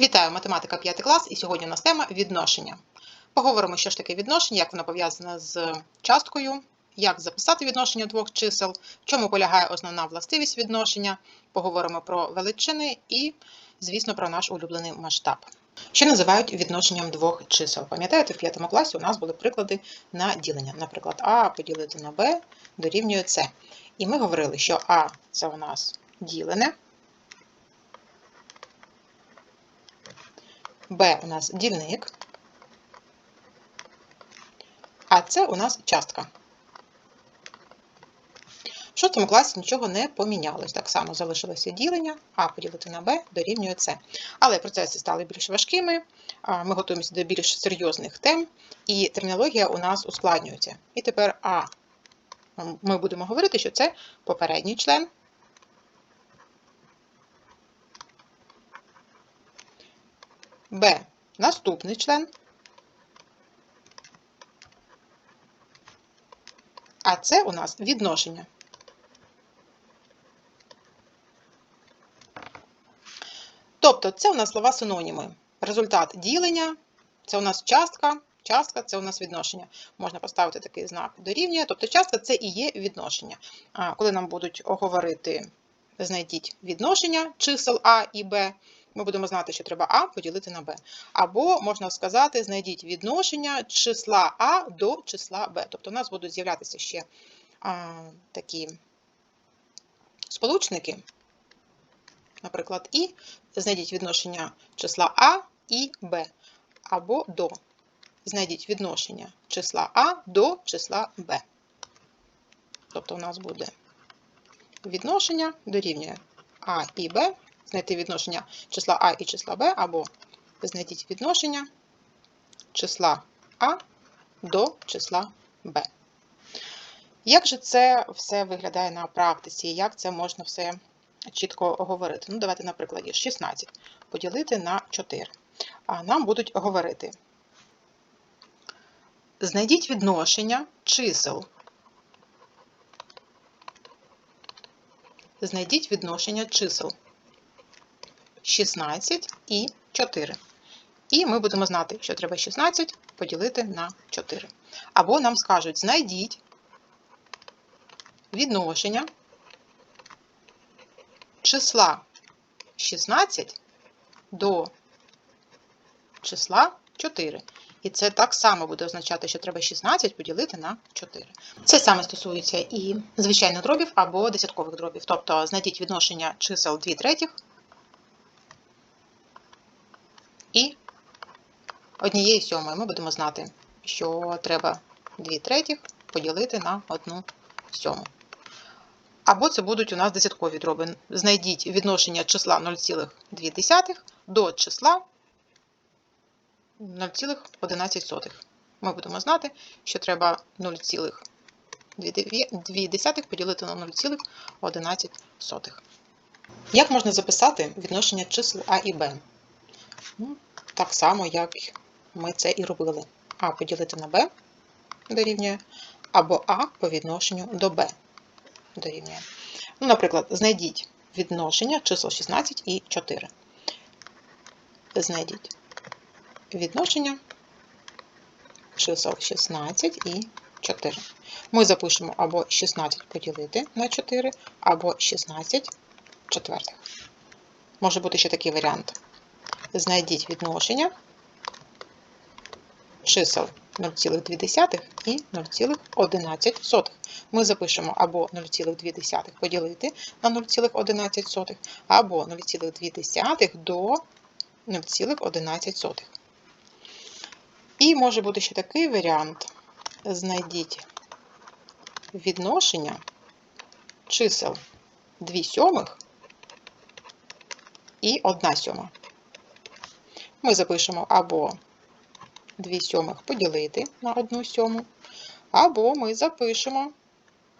Вітаю, математика 5 клас, і сьогодні у нас тема відношення. Поговоримо, що ж таке відношення, як воно пов'язане з часткою, як записати відношення двох чисел, в чому полягає основна властивість відношення, поговоримо про величини і, звісно, про наш улюблений масштаб. Що називають відношенням двох чисел? Пам'ятаєте, в 5 класі у нас були приклади на ділення. Наприклад, А поділити на Б дорівнює С. І ми говорили, що А це у нас ділене. Б у нас дільник, а це у нас частка. В шостому класі нічого не помінялось. Так само залишилося ділення, А поділити на Б дорівнює С. Але процеси стали більш важкими, ми готуємося до більш серйозних тем, і термінологія у нас ускладнюється. І тепер А ми будемо говорити, що це попередній член. Б. Наступний член. А це у нас відношення. Тобто це у нас слова синоніми. Результат ділення це у нас частка, частка це у нас відношення. Можна поставити такий знак дорівнює. Тобто частка це і є відношення. А коли нам будуть говорити, знайдіть відношення чисел А і Б, ми будемо знати, що треба А поділити на Б. Або, можна сказати, знайдіть відношення числа А до числа Б. Тобто у нас будуть з'являтися ще а, такі сполучники, наприклад, І. Знайдіть відношення числа А і Б. Або до. Знайдіть відношення числа А до числа Б. Тобто у нас буде відношення дорівнює А і Б знайти відношення числа А і числа Б, або знайдіть відношення числа А до числа Б. Як же це все виглядає на практиці? Як це можна все чітко говорити? Ну, давайте, на прикладі, 16 поділити на 4. А нам будуть говорити. Знайдіть відношення чисел. Знайдіть відношення чисел. 16 і 4. І ми будемо знати, що треба 16 поділити на 4. Або нам скажуть, знайдіть відношення числа 16 до числа 4. І це так само буде означати, що треба 16 поділити на 4. Це саме стосується і звичайних дробів або десяткових дробів. Тобто знайдіть відношення чисел 2 третіх і однієї сьомої ми будемо знати, що треба 2 третіх поділити на 1 сьому. Або це будуть у нас десяткові дроби. Знайдіть відношення числа 0,2 до числа 0,11. Ми будемо знати, що треба 0,2 поділити на 0,11. Як можна записати відношення чисел А і Б? Ну, Так само, як ми це і робили. А поділити на Б дорівнює, або А по відношенню до Б дорівнює. Ну, Наприклад, знайдіть відношення чисел 16 і 4. Знайдіть відношення чисел 16 і 4. Ми запишемо або 16 поділити на 4, або 16 четвертих. Може бути ще такий варіант знайдіть відношення чисел 0,2 і 0,11. Ми запишемо або 0,2 поділити на 0,11, або 0,2 до 0,11. І може бути ще такий варіант. Знайдіть відношення чисел 2 сьомих і 1 сьома ми запишемо або 2 сьомих поділити на 1 сьому, або ми запишемо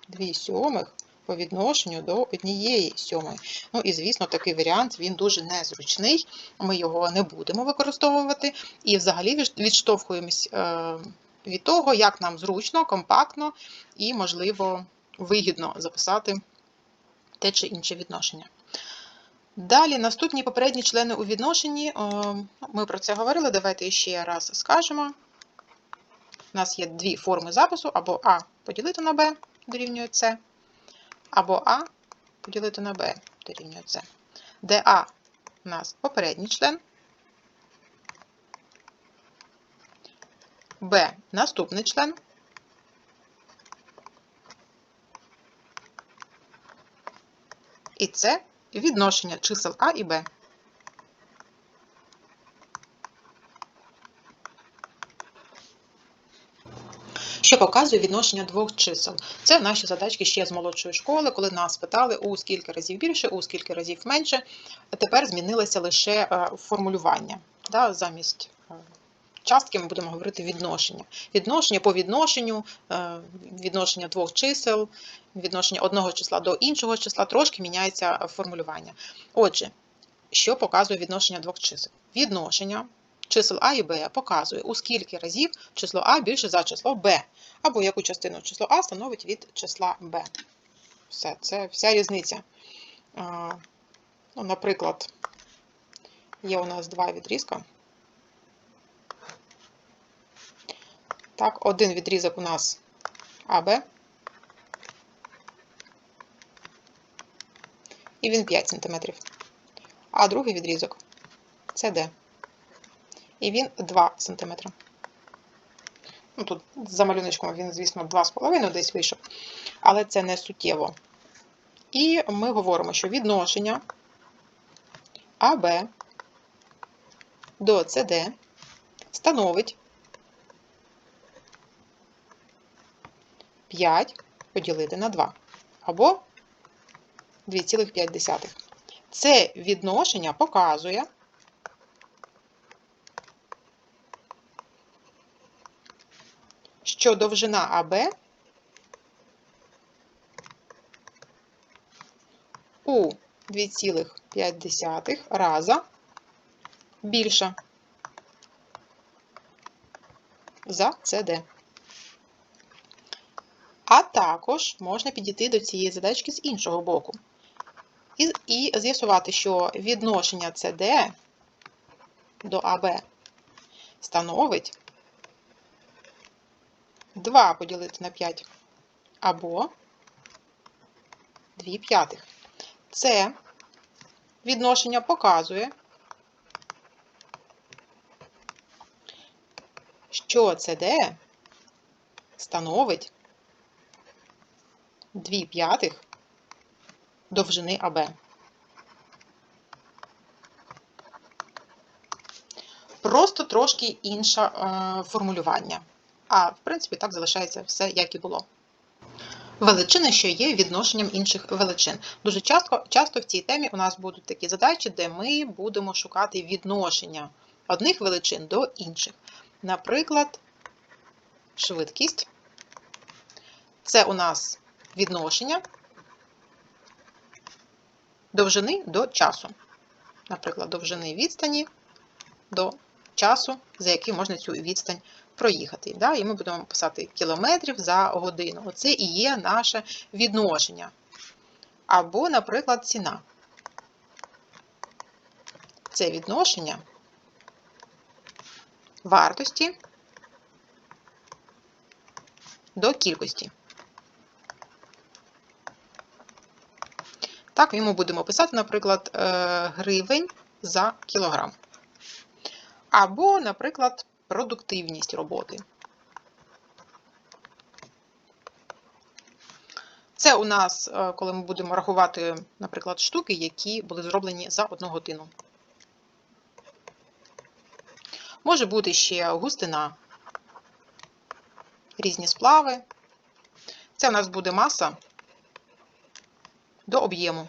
2 сьомих по відношенню до однієї сьомої. Ну і, звісно, такий варіант він дуже незручний, ми його не будемо використовувати. І взагалі відштовхуємось е, від того, як нам зручно, компактно і, можливо, вигідно записати те чи інше відношення. Далі наступні попередні члени у відношенні. Ми про це говорили. Давайте ще раз скажемо. У нас є дві форми запису: або А поділити на Б дорівнює С, або А поділити на Б дорівнює С. Де А у нас попередній член, Б наступний член. І це відношення чисел А і Б. Що показує відношення двох чисел. Це наші задачки ще з молодшої школи, коли нас питали у скільки разів більше, у скільки разів менше. Тепер змінилося лише е, формулювання. Да, Замість частки ми будемо говорити відношення. Відношення по відношенню, е, відношення двох чисел, відношення одного числа до іншого числа, трошки міняється формулювання. Отже, що показує відношення двох чисел? Відношення чисел А і Б показує, у скільки разів число А більше за число Б, або яку частину число А становить від числа Б. Все, це вся різниця. Ну, Наприклад, є у нас два відрізка. Так, один відрізок у нас АБ. І він 5 см. А другий відрізок СД. І він 2 см. Ну, тут за малюночком він, звісно, 2,5 десь вийшов, але це не суттєво. І ми говоримо, що відношення АБ до СД становить 5 поділити на 2, або 2,5. Це відношення показує, що довжина АБ у 2,5 раза більша за СД. А також можна підійти до цієї задачки з іншого боку. І, і з'ясувати, що відношення CD до АБ становить 2 поділити на 5 або 2 п'ятих. Це відношення показує, що CD становить 2 п'ятих довжини АБ. Просто трошки інше формулювання. А, в принципі, так залишається все, як і було. Величини, що є відношенням інших величин. Дуже часто, часто в цій темі у нас будуть такі задачі, де ми будемо шукати відношення одних величин до інших. Наприклад, швидкість. Це у нас відношення довжини до часу. Наприклад, довжини відстані до часу, за який можна цю відстань проїхати. І ми будемо писати кілометрів за годину. Оце і є наше відношення. Або, наприклад, ціна. Це відношення вартості до кількості. Так, ми будемо писати, наприклад, е, гривень за кілограм. Або, наприклад, продуктивність роботи. Це у нас, е, коли ми будемо рахувати, наприклад, штуки, які були зроблені за одну годину. Може бути ще густина, різні сплави. Це у нас буде маса до об'єму.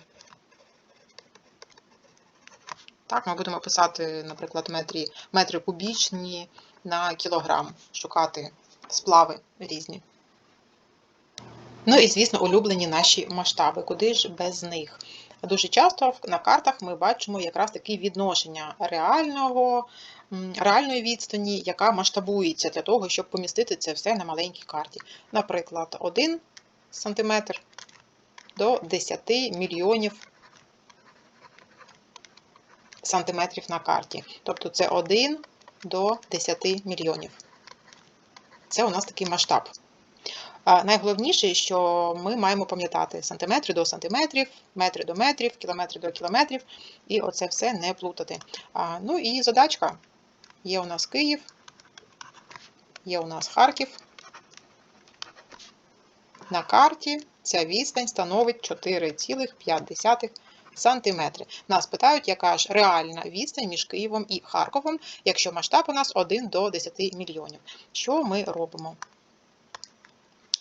Так, ми будемо писати, наприклад, метри, метри кубічні на кілограм, шукати сплави різні. Ну і, звісно, улюблені наші масштаби, куди ж без них. Дуже часто на картах ми бачимо якраз такі відношення реального, реальної відстані, яка масштабується для того, щоб помістити це все на маленькій карті. Наприклад, 1 см до 10 мільйонів сантиметрів на карті. Тобто це 1 до 10 мільйонів. Це у нас такий масштаб. Найголовніше, що ми маємо пам'ятати сантиметри до сантиметрів, метри до метрів, кілометри до кілометрів, і оце все не плутати. Ну і задачка. Є у нас Київ, є у нас Харків. На карті ця відстань становить 4,5 сантиметри. Нас питають, яка ж реальна відстань між Києвом і Харковом, якщо масштаб у нас 1 до 10 мільйонів. Що ми робимо?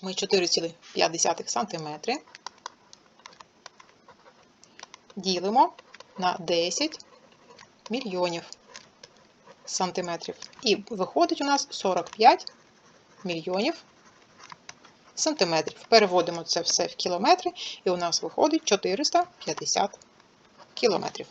Ми 4,5 сантиметри ділимо на 10 мільйонів сантиметрів. І виходить у нас 45 мільйонів сантиметрів. Переводимо це все в кілометри, і у нас виходить 450 кілометрів.